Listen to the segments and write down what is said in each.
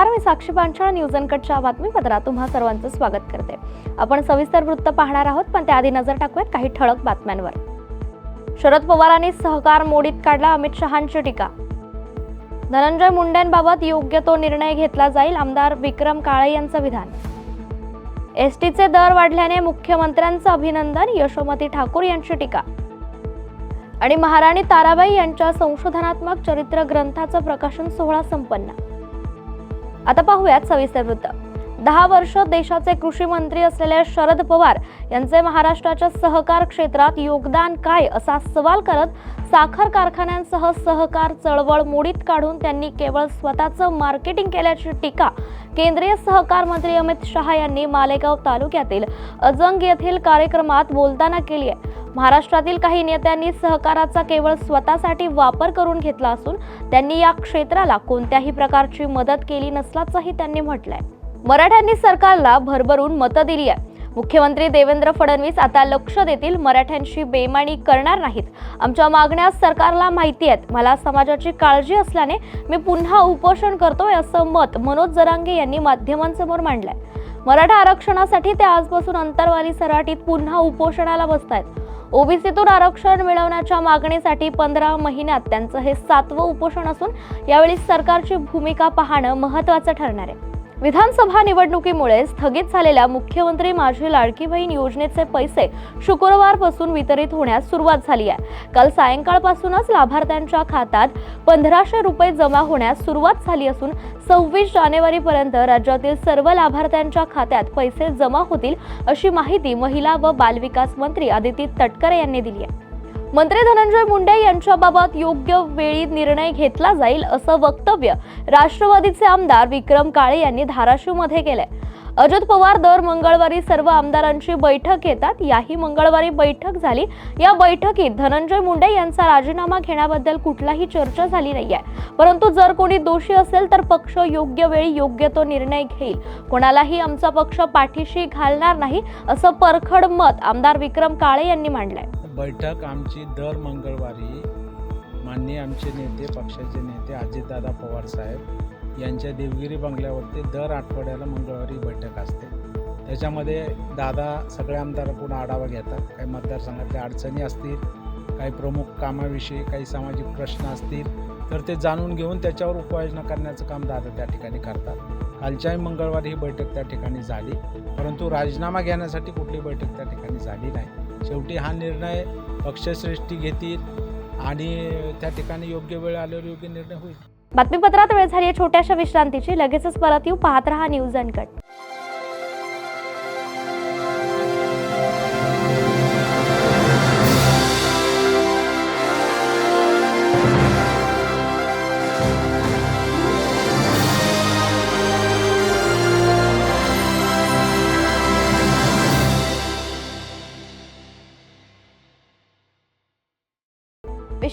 नमस्कार मी साक्षी पांचाळ न्यूज अनकटच्या बातमीपत्रात तुम्हा सर्वांचं स्वागत करते. आपण सविस्तर वृत्त पाहणार आहोत पण त्याआधी नजर टाकूयात काही ठळक बातम्यांवर. शरद पवारांनी सहकार मोडीत काढला अमित शहांची टीका. धनंजय मुंडेंबाबत योग्य तो निर्णय घेतला जाईल आमदार विक्रम काळे यांचं विधान. एसटीचे दर वाढल्याने मुख्यमंत्र्यांचं अभिनंदन यशोमती ठाकूर यांची टीका. आणि महाराणी ताराबाई यांच्या संशोधनात्मक चरित्र ग्रंथाचं प्रकाशन सोहळा संपन्न. आता पाहूयात सविस्तर वृत्त. दहा वर्ष देशाचे कृषी मंत्री असलेले शरद पवार यांचे महाराष्ट्राच्या सहकार क्षेत्रात योगदान काय असा सवाल करत साखर कारखान्यांसह सहकार चळवळ मोडीत काढून त्यांनी केवळ स्वतःचं मार्केटिंग केल्याची टीका केंद्रीय सहकार मंत्री अमित शहा यांनी मालेगाव तालुक्यातील अजंग येथील कार्यक्रमात बोलताना केली आहे. महाराष्ट्रातील काही नेत्यांनी सहकाराचा केवळ स्वतःसाठी वापर करून घेतला असून त्यांनी या क्षेत्राला कोणत्याही प्रकारची मदत केली नसल्याचंही त्यांनी म्हटलंय. मराठ्यांनी सरकारला भरभरून मतं दिली आहे मुख्यमंत्री देवेंद्र फडणवीस आता लक्ष देतील मराठ्यांशी बेमानी करणार नाहीत. आमच्या मागण्या सरकारला माहिती आहेत. मला समाजाची काळजी असल्याने मी पुन्हा उपोषण करतोय असं मत मनोज जरांगे यांनी माध्यमांसमोर मांडलंय. मराठा आरक्षणासाठी ते आजपासून अंतरवाली सराटीत पुन्हा उपोषणाला बसत आहेत ओबीसीतून आरक्षण मिळवण्याच्या मागणीसाठी पंधरा महिन्यात त्यांचं हे सातवं उपोषण असून यावेळी सरकारची भूमिका पाहणं महत्त्वाचं ठरणार आहे. विधानसभा निवडणुकीमुळे स्थगित झालेल्या मुख्यमंत्री माझी लाडकी बहीण योजनेचे पैसे शुक्रवारपासून वितरित होण्यास सुरुवात झाली आहे. काल सायंकाळपासूनच लाभार्थ्यांच्या खात्यात पंधराशे रुपये जमा होण्यास सुरुवात झाली असून सव्वीस जानेवारीपर्यंत राज्यातील सर्व लाभार्थ्यांच्या खात्यात पैसे जमा होतील अशी माहिती महिला व बालविकास मंत्री आदिती तटकरे यांनी दिली आहे. मंत्री धनंजय मुंडे यांच्याबाबत योग्य वेळी निर्णय घेतला जाईल असं वक्तव्य राष्ट्रवादीचे आमदार विक्रम काळे यांनी धाराशिवमध्ये केलंय. अजित पवार दर मंगळवारी सर्व आमदारांची बैठक घेतात. याही मंगळवारी बैठक झाली. या बैठकीत धनंजय मुंडे यांचा राजीनामा घेण्याबद्दल कुठलाही चर्चा झाली नाहीये. परंतु जर कोणी दोषी असेल तर पक्ष योग्य वेळी योग्य तो निर्णय घेईल. कोणालाही आमचा पक्ष पाठीशी घालणार नाही असं परखड मत आमदार विक्रम काळे यांनी मांडलंय. बैठक आमची दर मंगळवारी माननीय आमचे नेते पक्षाचे नेते अजितदादा पवार साहेब यांच्या देवगिरी बंगल्यावरती दर आठवड्याला मंगळवारी बैठक असते. त्याच्यामध्ये दादा सगळ्या आमदाराकडून आढावा घेतात. काही मतदारसंघातल्या अडचणी असतील काही प्रमुख कामाविषयी काही सामाजिक प्रश्न असतील तर ते जाणून घेऊन त्याच्यावर उपाययोजना करण्याचं काम दादा त्या ठिकाणी करतात. कालच्याही मंगळवारी ही बैठक त्या ठिकाणी झाली परंतु राजीनामा घेण्यासाठी कुठली बैठक त्या ठिकाणी झाली नाही. शेवटी हा निर्णय पक्षश्रेष्ठी घेतील आणि त्या ठिकाणी योग्य वेळ आल्यावर योग्य निर्णय होईल. बातमीपत्रात वेळ झाली आहे छोट्याशा विश्रांतीची. लगेचच परत येऊ. पाहत रहा न्यूज अनकट.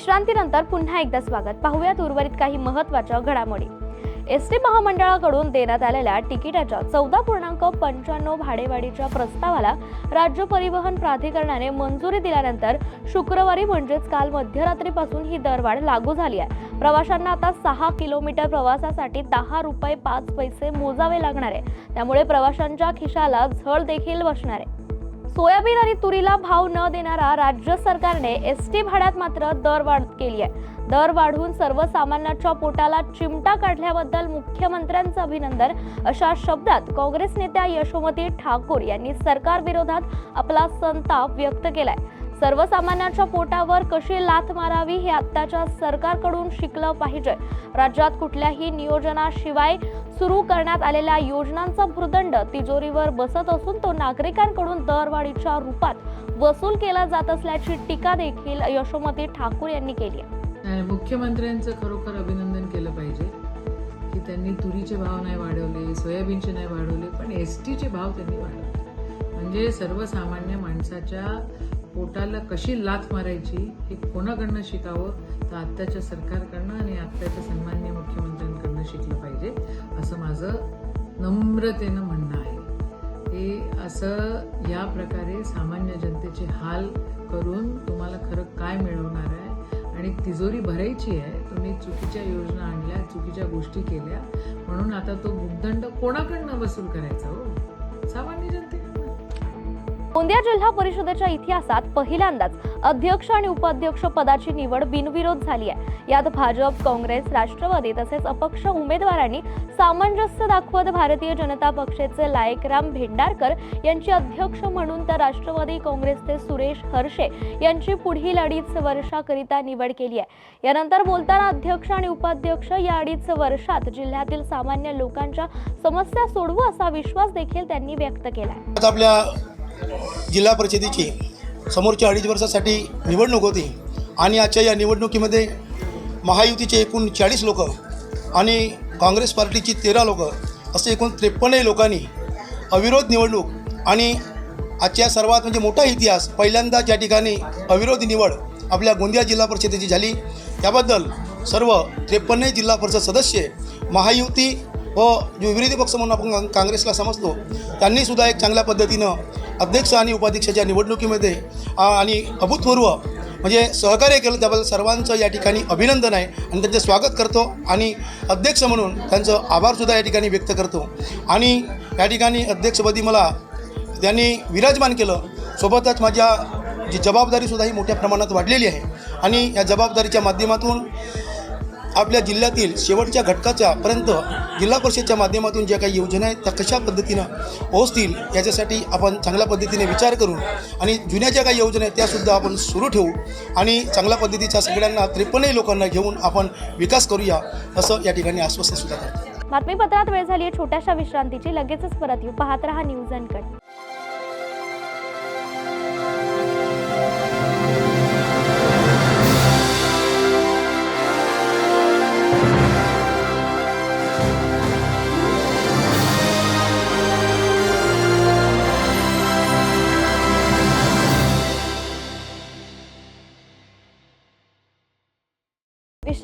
विश्रांतीनंतर पुन्हा एकदा स्वागत. पाहूयात उर्वरित काही महत्त्वाच्या घडामोडी. एस टी महामंडळाकडून देण्यात आलेल्या तिकिटाच्या चौदा पूर्णांक पंच्याण्णव भाडेवाढीच्या प्रस्तावाला राज्य परिवहन प्राधिकरणाने मंजुरी दिल्यानंतर शुक्रवारी म्हणजेच काल मध्यरात्रीपासून ही दरवाढ लागू झाली आहे. प्रवाशांना आता सहा किलोमीटर प्रवासासाठी दहा रुपये पाच पैसे मोजावे लागणार आहे. त्यामुळे प्रवाशांच्या खिशाला झळ देखील बसणार आहे. सोयाबीन आणि तुरीला भाव न देणारा राज्य सरकारने एस टी भाड्यात मात्र दरवाढ केली आहे. दर वाढवून सर्वसामान्यांच्या पोटाला चिमटा काढल्याबद्दल मुख्यमंत्र्यांचं अभिनंदन. अशा शब्दात काँग्रेस नेत्या यशोमती ठाकूर यांनी सरकार विरोधात आपला संताप व्यक्त केलाय. सर्वसामान्यांच्या पोटावर कशी लाथ मारावी हे आत्ताच्या सरकारकडून शिकलं पाहिजे. राज्यात कुठल्याही नियोजनाशिवाय सुरू करण्यात आलेल्या योजनांचा भूर्दंड तिजोरीवर बसत असून तो नागरिकांकडून दरवाढीच्या रूपात वसूल केला जात असल्याची टीका देखील यशोमती ठाकूर यांनी केली आहे. मुख्यमंत्र्यांचं खरोखर अभिनंदन केलं पाहिजे की त्यांनी तुरीचे भाव नाही वाढवले सोयाबीनचे नाही वाढवले पण एस टीचे भाव त्यांनी वाढवले. म्हणजे सर्वसामान्य माणसाच्या पोटाला कशी लाथ मारायची हे कोणाकडनं शिकावं? तर आत्ताच्या सरकारकडनं आणि आत्ताच्या सन्मान्य मुख्यमंत्र्यांकडनं शिकलं पाहिजे असं माझं नम्रतेनं म्हणणं आहे. हे असं या प्रकारे सामान्य जनतेचे हाल करून तुम्हाला खरं काय मिळवणार आहे आणि तिजोरी भरायची आहे. तुम्ही चुकीच्या योजना आणल्या चुकीच्या गोष्टी केल्या म्हणून आता तो भूदंड कोणाकडनं वसूल करायचा हो? सामान्य जनतेकडनं. गोंदिया जिल्हा परिषदेच्या इतिहासात पहिल्यांदाच अध्यक्ष आणि उपाध्यक्ष पदाची निवड बिनविरोध झाली आहे. यात भाजप काँग्रेस राष्ट्रवादी तसेच अपक्ष उमेदवारांनी सामंजस्य दाखवत भारतीय जनता पक्षाचे लायकराम भेंडारकर यांची अध्यक्ष म्हणून तर राष्ट्रवादी काँग्रेसचे सुरेश हर्षे यांची पुढील अडीच वर्षाकरिता निवड केली आहे. यानंतर बोलताना अध्यक्ष आणि उपाध्यक्ष या अडीच वर्षात जिल्ह्यातील सामान्य लोकांच्या समस्या सोडवू असा विश्वास देखील त्यांनी व्यक्त केला आपल्या जिल्हा परिषदेची समोरच्या अडीच वर्षासाठी निवडणूक होती आणि आजच्या या निवडणुकीमध्ये महायुतीचे एकूण चाळीस लोक आणि काँग्रेस पार्टीची तेरा लोक असे एकूण त्रेपन्नही लोकांनी अविरोध निवडणूक आणि आजच्या सर्वात म्हणजे मोठा इतिहास पहिल्यांदाच या ठिकाणी अविरोध निवड आपल्या गोंदिया जिल्हा परिषदेची झाली त्याबद्दल सर्व त्रेपन्न जिल्हा परिषद सदस्य महायुती व जो विरोधी पक्ष म्हणून आपण काँग्रेसला समजतो त्यांनीसुद्धा एक चांगल्या पद्धतीनं अध्यक्ष आणि उपाध्यक्षाच्या निवडणुकीमध्ये आणि अभूतपूर्व म्हणजे सहकार्य केलं त्याबद्दल सर्वांचं या ठिकाणी अभिनंदन आहे. आणि त्यांचे स्वागत करतो आणि अध्यक्ष म्हणून त्यांचं आभारसुद्धा या ठिकाणी व्यक्त करतो. आणि या ठिकाणी अध्यक्षपदी मला त्यांनी विराजमान केलं. सोबतच माझ्या जी जबाबदारीसुद्धा ही मोठ्या प्रमाणात वाढलेली आहे. आणि या जबाबदारीच्या माध्यमातून आपल्या जिल्ह्यातील शेवटच्या घटकाच्या पर्यंत जिल्हा परिषदच्या माध्यमातून ज्या काही योजना आहेत त्या कशा पद्धतीनं पोहोचतील याच्यासाठी आपण चांगल्या पद्धतीने विचार करून आणि जुन्या ज्या काही योजना आहेत त्यासुद्धा आपण सुरू ठेवू आणि चांगल्या पद्धतीच्या सगळ्यांना त्रेपन्नही लोकांना घेऊन आपण विकास करूया असं या ठिकाणी आश्वासन सुद्धा करतो बातमीपत्रात वेळ झाली आहे छोट्याशा विश्रांतीची. लगेचच परत येऊ. पाहत रहा न्यूज अँड कट.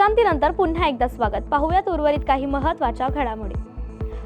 विश्रांतीनंतर पुन्हा एकदा स्वागत. पाहूयात उर्वरित काही महत्त्वाच्या घडामोडी.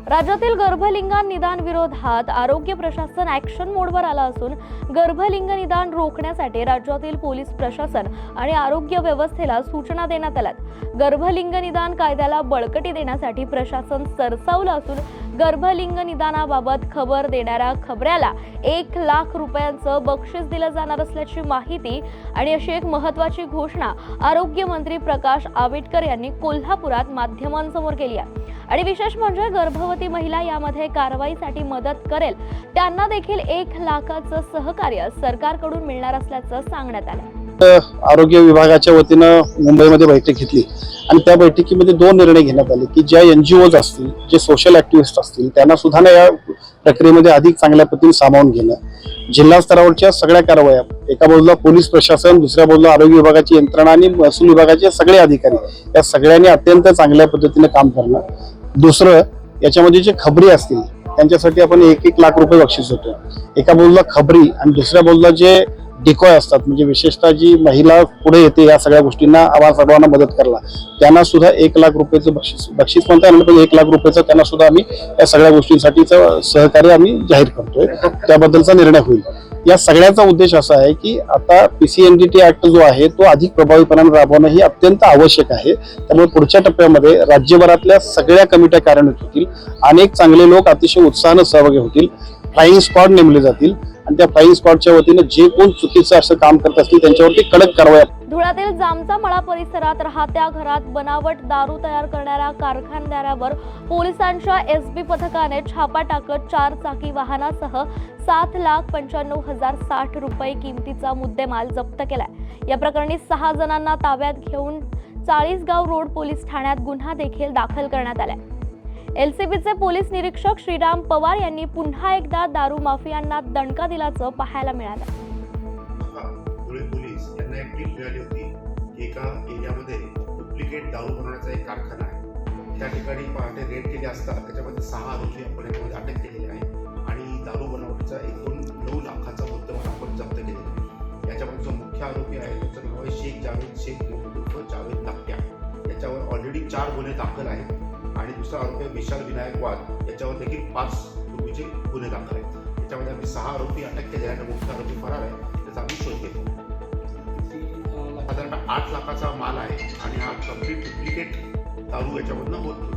राज्यातील गर्भलिंगा निदान विरोधात आरोग्य प्रशासन ऍक्शन मोडवर आलं असून गर्भलिंग निदान रोखण्यासाठी राज्यातील पोलीस प्रशासन आणि आरोग्य व्यवस्थेला सूचना देण्यात आल्यात. गर्भलिंग निदान कायद्याला बळकटी देण्यासाठी प्रशासन सरसावलं असून गर्भलिंग निदानाबाबत खबर देणाऱ्या खबऱ्याला एक लाख रुपयांचं बक्षीस दिलं जाणार असल्याची माहिती आणि अशी एक महत्त्वाची घोषणा आरोग्यमंत्री प्रकाश आंबेडकर यांनी कोल्हापुरात माध्यमांसमोर केली आहे. आणि विशेष म्हणजे गर्भवती महिला यामध्ये कारवाईसाठी मदत करेल. त्यांना देखील एक लाखाचं सहकार्य सरकारकडून मिळणार असल्याचं सांगण्यात आलं. आरोग्य विभागाच्या वतीनं मुंबईमध्ये बैठक घेतली आणि त्या बैठकीमध्ये दोन निर्णय घेण्यात आले की ज्या एन जी ओज असतील जे सोशल ऍक्टिव्हिस्ट असतील त्यांना सुद्धा ना या प्रक्रियेमध्ये अधिक चांगल्या पद्धतीने सामावून घेणं. जिल्हा स्तरावरच्या सगळ्या कारवाया एका बाजूला पोलीस प्रशासन दुसऱ्या बाजूला आरोग्य विभागाची यंत्रणा आणि महसूल विभागाचे सगळे अधिकारी या सगळ्यांनी अत्यंत चांगल्या पद्धतीने काम करणं. दुसरं याच्यामध्ये जे खबरी असतील त्यांच्यासाठी आपण एक एक लाख रुपये बक्षीस होतो एका बाजूला खबरी आणि दुसऱ्या बाजूला जे डिकॉय असतात. म्हणजे विशेषतः जी महिला पुढे येते या सगळ्या गोष्टींना आम्हा सर्वांना मदत करायला. त्यांना सुद्धा एक लाख रुपयाचं बक्षीस बक्षीस म्हणता येणार पण एक लाख रुपयाचं त्यांना सुद्धा आम्ही या सगळ्या गोष्टींसाठीचं सहकार्य आम्ही जाहीर करतोय. त्याबद्दलचा निर्णय होईल. या सगळ्याचा उद्देश असा आहे की आता पीसीएनडीटी ऍक्ट जो आहे तो अधिक प्रभावीपणाने राबवणं ही अत्यंत आवश्यक आहे. त्यामुळे पुढच्या टप्प्यामध्ये राज्यभरातल्या सगळ्या कमिट्या कार्यान्वित होतील. अनेक चांगले लोक अतिशय उत्साहानं सहभागी होतील. फ्लाईंग स्क्वॉड नेमले जातील. आणि त्या फाईन स्क्वॉडच्या वतीनं जे कोण चुकीचं असं काम करत असतील त्यांच्यावरती कडक कारवाई धुळ्यातील जामचा मळा परिसरात राहत्या घरात बनावट दारू तयार करणाऱ्या कारखानदारावर पोलिसांच्या एस बी पथकाने छापा टाकत चार चाकी वाहनासह सात लाख पंच्याण्णव हजार साठ रुपये किमतीचा मुद्देमाल जप्त केलाय. या प्रकरणी सहा जणांना ताब्यात घेऊन चाळीसगाव रोड पोलीस ठाण्यात गुन्हा देखील दाखल करण्यात आलाय. एलसीबीचे पोलीस निरीक्षक श्रीराम पवार यांनी पुन्हा एकदा दारू माफियांना दणका दिल्याचं पाहायला मिळालं. धुळे पोलीस यांना एक मिळाली होती. की एका एरियामध्ये डुप्लिकेट दारू बनवण्याचा एक कारखाना आहे. त्या ठिकाणी पहाटे रेड केले असतात. त्याच्यामध्ये सहा आरोपी आपण याच्यामध्ये अटक केलेले आहे. आणि दारू बनवण्याचा एकूण नऊ लाखाचा मुद्देमाल आपण जप्त केलेला आहे. याच्यामध्ये जो मुख्य आरोपी आहे त्याचं नाव आहे शेख जावेद शेख जावेद नाक्या. याच्यावर ऑलरेडी चार गुन्हे दाखल आहेत. आणि दुसरा आरोपी विशाल विनायक वाघ. याच्यावर देखील पाच पूर्वीचे गुन्हे दाखल आहेत. याच्यामध्ये आम्ही सहा आरोपी अटक केले आणि मुख्य आरोपी फरार आहे त्याचा आम्ही शोध घेतो. साधारण आठ लाखाचा माल आहे आणि हा कंप्लीट डुप्लिकेट दारू याच्यामधनं होत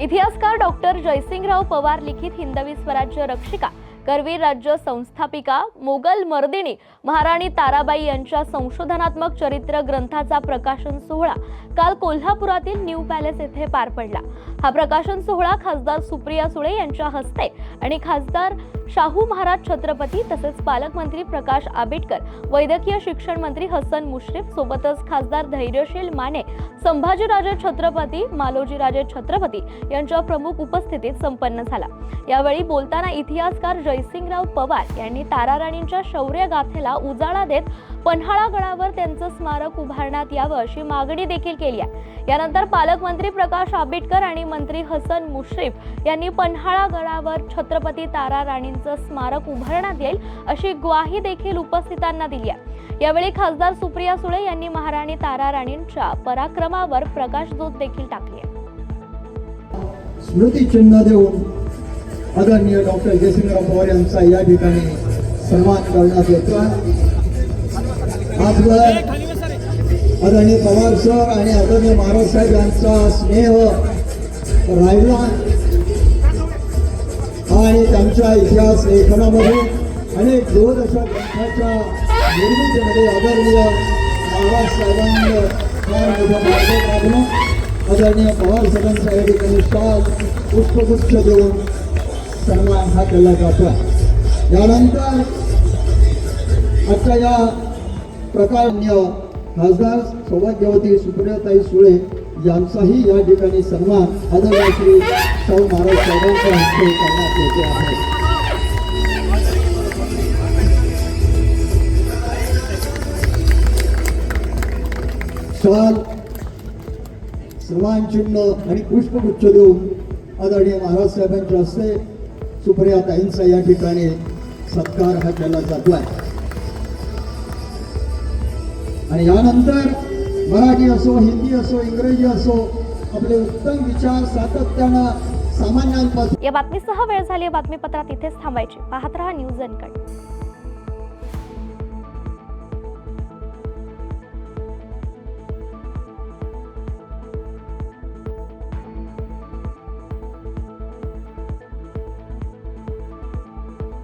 इतिहासकार डॉक्टर जयसिंगराव पवार लिखित हिंदवी स्वराज्य रक्षिका करवीर राज्य संस्थापिका मोगल मर्दिनी महाराणी ताराबाई यांच्या संशोधनात्मक चरित्र ग्रंथाचा प्रकाशन सोहळा काल कोल्हापुरातील न्यू पॅलेस येथे पार पडला. हा प्रकाशन सोहळा खासदार सुप्रिया सुळे यांच्या हस्ते आणि खासदार शाहू महाराज छत्रपती तसेच पालकमंत्री प्रकाश आंबेडकर वैद्यकीय शिक्षण मंत्री हसन मुश्रीफ सोबतच खासदार धैर्यशील माने संभाजीराजे छत्रपती मालोजीराजे छत्रपती यांच्या प्रमुख उपस्थितीत संपन्न झाला. यावेळी बोलताना इतिहासकार जयसिंगराव पवार यांनी ताराराणींच्या शौर्य गाथेला उजाळा देत पन्हाळा गडावर त्यांचं स्मारक उभारण्यात यावं अशी मागणी देखील केली आहे. यानंतर पालकमंत्री प्रकाश आंबेडकर आणि मंत्री हसन मुश्रीफ यांनी पन्हाळा गडावर छत्रपती तारा राणींचं स्मारक उभारण्यात येईल अशी ग्वाही देखील उपस्थितांना दिली आहे. यावेळी खासदार सुप्रिया सुळे यांनी महाराणी तारा राणींच्या पराक्रमावर प्रकाशजोत देखील टाकली आहे. स्मृतिचिन्ह देऊन आदरणीय डॉक्टर जयसिंगराव पवार यांचा या ठिकाणी सन्मान करण्यात येतो आपलं आदरणीय पवार सर आणि आदरणीय महाराज साहेब यांचा स्नेह राहिला. आणि त्यांच्या इतिहास लेखनामध्ये अनेक दूरदर्शक ग्रंथाच्या निर्मितीमध्ये आदरणीय महाराज साहेबांनी फार मोठा मार्ग काढला आदरणीय पवार साहेबांचा या ठिकाणी स्टॉल पुष्पगुच्छ देऊन सन्मान हा केला जातो यानंतर आजच्या या प्रकारण्य खासदार सौभाग्यवती सुप्रियाताई सुळे यांचाही या ठिकाणी सन्मान आदरणीय श्री शाहू महाराज साहेबांच्या हस्ते करण्यात येते आहे. शाल सन्मान चिन्ह आणि पुष्पगुच्छ देऊन आदरणीय महाराज साहेबांच्या हस्ते सुप्रिया ताईंचा या ठिकाणी सत्कार हा केला जातोय. आणि यानंतर मराठी असो हिंदी असो इंग्रजी असो आपले उत्तम विचार सातत्यानं सामान्यांपासून या बातमीसह वेळ झाली बातमीपत्रात इथेच थांबायची. पाहत राहा न्यूज अनकट.